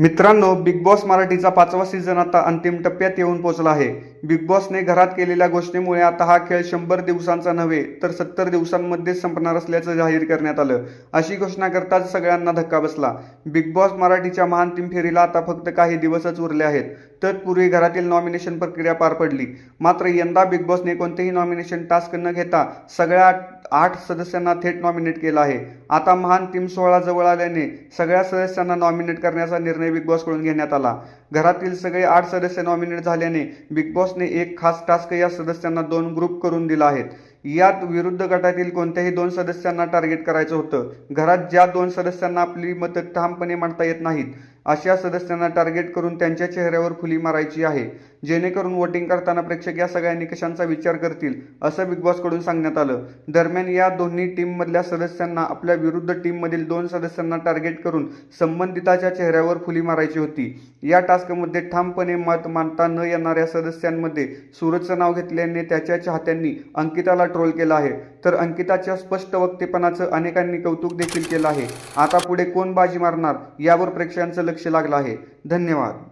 मित्रांनो big boss मराठीचा पाचवा सीझन आता अंतिम टप्प्यात येऊन पोहोचला आहे. बिग बॉसने घरात केलेल्या घोषणेमुळे आता हा खेळ शंभर दिवसांचा नव्हे तर सत्तर दिवसांमध्येच संपणार असल्याचं जाहीर करण्यात आलं. अशी घोषणा करताच सगळ्यांना धक्का बसला. बिग बॉस मराठीच्या महान टीम फेरीला आता फक्त काही दिवसच उरले आहेत तत्पूर्वी घरातील नॉमिनेशन प्रक्रिया पार पडली. मात्र यंदा बिग बॉसने कोणतेही नॉमिनेशन टास्क न घेता सगळ्या आठ- आठ सदस्यांना थेट नॉमिनेट केलं आहे. आता महान टीम सोहळा जवळ आल्याने सगळ्या सदस्यांना नॉमिनेट करण्याचा निर्णय बिग बॉसकडून घेण्यात आला. घरातील सगळे आठ सदस्य नॉमिनेट झाल्याने बिग बॉसने एक खास टास्क या सदस्यांना दोन ग्रुप करून दिला आहे. यात विरुद्ध गटातील कोणत्याही दोन सदस्यांना टार्गेट करायचं होतं. घरात ज्या दोन सदस्यांना आपली मतं ठामपणे मांडता येत नाहीत अशा सदस्यांना टार्गेट करून त्यांच्या चेहऱ्यावर फुली मारायची आहे. जेणेकरून वोटिंग करताना प्रेक्षक या सगळ्या निकषांचा विचार करतील असं बिग बॉसकडून सांगण्यात आलं. दरम्यान या दोन्ही टीममधल्या सदस्यांना आपल्या विरुद्ध टीममधील दोन सदस्यांना टार्गेट करून संबंधिताच्या चेहऱ्यावर फुली मारायची होती. या टास्कमध्ये ठामपणे मत मानता न येणाऱ्या सदस्यांमध्ये सूरजचं नाव घेतल्याने त्याच्या चाहत्यांनी अंकिताला ट्रोल केला आहे. तर अंकिताच्या स्पष्ट वक्तेपणाचं अनेकांनी कौतुक देखील केलं आहे. आता पुढे कोण बाजी मारणार यावर प्रेक्षकांचं लक्ष लागलं आहे. धन्यवाद.